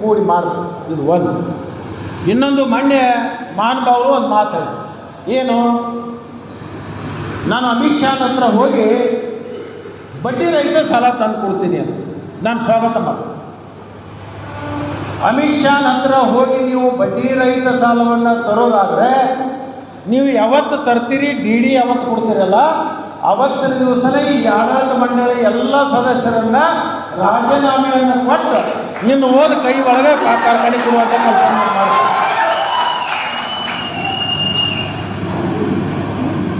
ಕೂಡಿ ಮಾಡ್ತು. ಇದು ಒಂದು. ಇನ್ನೊಂದು ಮೊನ್ನೆ ಮಹಾನುಭಾವರು ಒಂದು ಮಾತು ಏನು? ನಾನು ಅಮಿತ್ ಶಾನ್ ಹತ್ರ ಹೋಗಿ ಬಡ್ಡಿ ರಹಿತ ಸಾಲ ತಂದು ಕೊಡ್ತೀನಿ ಅಂತ. ನಾನು ಸ್ವಾಗತ ಮಾಡಿ ಅಮಿತ್ ಶಾನ್ ಹತ್ರ ಹೋಗಿ ನೀವು ಬಡ್ಡಿ ರಹಿತ ಸಾಲವನ್ನು ತರೋದಾದರೆ, ನೀವು ಯಾವತ್ತು ತರ್ತೀರಿ, ಡಿ ಡಿ ಯಾವತ್ತು ಕೊಡ್ತೀರಲ್ಲ ಅವತ್ತಿನ ದಿವಸನೇ ಈ ಆಡಳಿತ ಮಂಡಳಿ ಎಲ್ಲ ಸದಸ್ಯರನ್ನ ರಾಜೀನಾಮೆಯನ್ನು ಕೊಟ್ಟು ನಿನ್ನ ಓದ ಕೈ ಒಳಗೆ ಕಾರ್ಖಾನೆ ಮಾಡಿ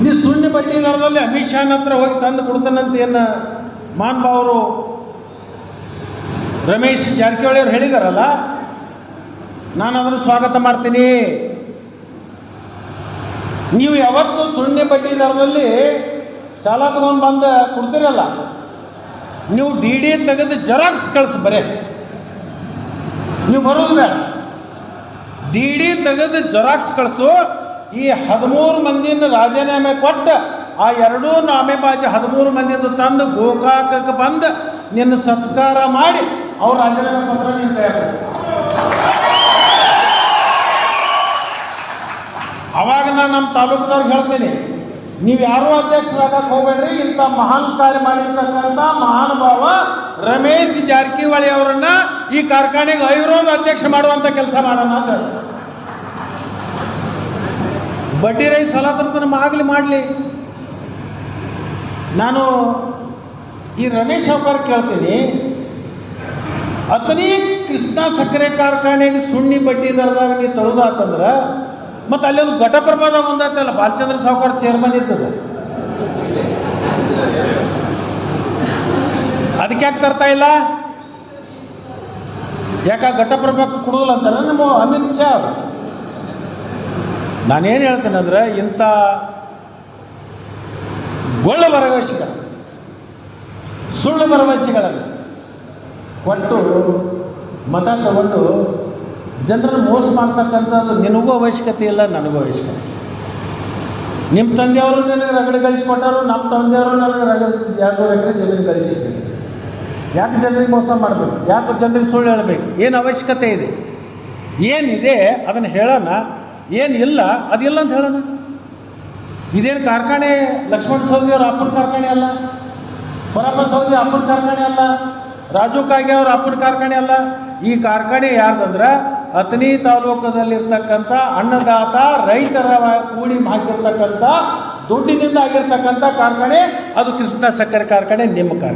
ನೀ ಸುಣ್ಣ ಬಟ್ಟಿ ದರದಲ್ಲಿ ಅಮಿತ್ ಶಾನ್ ಹತ್ರ ಹೋಗಿ ತಂದು ಕೊಡ್ತಾನಂತ ಏನು ಮಾನ್ಭಾವರು ರಮೇಶ್ ಜಾರಕಿಹೊಳಿ ಅವ್ರು ಹೇಳಿದಾರಲ್ಲ, ನಾನು ಅದನ್ನು ಸ್ವಾಗತ ಮಾಡ್ತೀನಿ. ನೀವು ಯಾವತ್ತೂ ಸುಣ್ಣ ಬಡ್ಡಿ ದರದಲ್ಲಿ ಸಾಲ ತಗೊಂಡು ಬಂದು ಕೊಡ್ತೀರಲ್ಲ? ನೀವು ಡಿ ಡಿ ತೆಗೆದು ಜೆರಾಕ್ಸ್ ಕಳಿಸಿ ಬರೇ. ನೀವು ಬರೋದು ಬೇಡ. ಡಿ ಡಿ ತೆಗೆದು ಜೆರಾಕ್ಸ್ ಕಳಿಸು, ಈ ಹದಿಮೂರು ಮಂದಿನ ರಾಜೀನಾಮೆ ಕೊಟ್ಟು, ಆ ಎರಡೂ ನಾಮೆಬಾಜಿ ಹದಿಮೂರು ಮಂದಿದು ತಂದು ಗೋಕಾಕಕ್ಕೆ ಬಂದು ನಿನ್ನ ಸತ್ಕಾರ ಮಾಡಿ, ಅವ್ರ ರಾಜೀನಾಮೆ ಪತ್ರ ಕೈ ಅವಾಗ ನಾನು ನಮ್ಮ ತಾಲೂಕದವ್ರಿಗೆ ಹೇಳ್ತೀನಿ ನೀವು ಯಾರೂ ಅಧ್ಯಕ್ಷರಾಗಕ್ಕೆ ಹೋಗ್ಬೇಡ್ರಿ ಇಂಥ ಮಹಾನ್ ಕಾರ್ಯ ಮಾಡಿರ್ತಕ್ಕಂಥ ಮಹಾನುಭಾವ ರಮೇಶ್ ಜಾರಕಿಹೊಳಿ ಅವರನ್ನ ಈ ಕಾರ್ಖಾನೆಗೆ ಐರೋದು ಅಧ್ಯಕ್ಷ ಮಾಡುವಂಥ ಕೆಲಸ ಮಾಡೋಣ ಅಂತ. ಬಡ್ಡಿ ರೈ ಸಾಲ ತರ್ತಾನೆ ಆಗಲಿ ಮಾಡಲಿ ನಾನು ಈ ರಮೇಶ್ ಸಾವ್ಕಾರ ಕೇಳ್ತೀನಿ, ಅತನೇ ಕೃಷ್ಣ ಸಕ್ಕರೆ ಕಾರ್ಖಾನೆಗೆ ಸುಣ್ಣಿ ಬಡ್ಡಿ ದರದಾಗ ನೀವು ತರೋದಾತಂದ್ರೆ ಮತ್ತು ಅಲ್ಲಿ ಒಂದು ಘಟಪ್ರಭಾದ ಒಂದಾಯ್ತಲ್ಲ, ಬಾಲಚಂದ್ರ ಸಾವ್ಕಾರ ಚೇರ್ಮನ್ ಇರ್ತದೆ ಅದಕ್ಕೆ ಯಾಕೆ ತರ್ತಾ ಇಲ್ಲ? ಯಾಕೆ ಘಟಪ್ರಭಾಕ್ಕೆ ಕೊಡೋದಿಲ್ಲ ಅಂತಾರೆ ನಮ್ಮ ಅಮಿತ್ ಶಾ ಅವರು. ನಾನೇನು ಹೇಳ್ತೇನೆ ಅಂದ್ರೆ ಇಂಥ ಗೊಳ್ಳ ಭರವಸೆಗಳು, ಸುಳ್ಳು ಭರವಸೆಗಳನ್ನು ಕೊಟ್ಟು ಮತ ತಗೊಂಡು ಜನರನ್ನು ಮೋಸ ಮಾಡ್ತಕ್ಕಂಥದ್ದು ನಿನಗೂ ಅವಶ್ಯಕತೆ ಇಲ್ಲ, ನನಗೂ ಅವಶ್ಯಕತೆ ನಿಮ್ಮ ತಂದೆಯವರು ನನಗೆ ರಗಡೆ ಗಳಿಸ್ಕೊಟ್ಟಾರು ನಮ್ಮ ತಂದೆಯವರು ನನಗೆ ರಗ ಎರಡು ಎಕರೆ ಜಮೀನು ಗಳಿಸಿದ್ರು ಯಾಕೆ ಜನರಿಗೆ ಮೋಸ ಮಾಡಬೇಕು? ಯಾಕೆ ಜನರಿಗೆ ಸುಳ್ಳು ಹೇಳಬೇಕು? ಏನು ಅವಶ್ಯಕತೆ ಇದೆ? ಏನಿದೆ? ಅದನ್ನು ಹೇಳೋಣ. ಏನಿಲ್ಲ ಅದಿಲ್ಲ ಅಂತ ಹೇಳೋಣ. ಇದೇನು ಕಾರ್ಖಾನೆ? ಲಕ್ಷ್ಮಣ ಸೌದಿ ಅಪ್ಪನ ಕಾರ್ಖಾನೆ ಅಲ್ಲ? ಪರಪ್ಪ ಸೌದಿ ಅಪ್ಪನ ಕಾರ್ಖಾನೆ ಅಲ್ಲ? ರಾಜು ಕಾಗೆ ಅವ್ರ ಅಪ್ಪನ ಕಾರ್ಖಾನೆ ಅಲ್ಲ? ಈ ಕಾರ್ಖಾನೆ ಯಾರ್ದಂದ್ರೆ ಅಥಣಿ ತಾಲೂಕದಲ್ಲಿರ್ತಕ್ಕಂಥ ಅನ್ನದಾತ ರೈತರ ಕೂಡಿ ಹಾಕಿರ್ತಕ್ಕಂಥ ದುಡ್ಡಿನಿಂದ ಆಗಿರ್ತಕ್ಕಂಥ ಕಾರ್ಖಾನೆ, ಅದು ಕೃಷ್ಣ ಸಕ್ಕರೆ ಕಾರ್ಖಾನೆ, ನಿಮ್ಮ ಕಾರ್ಖಾನೆ.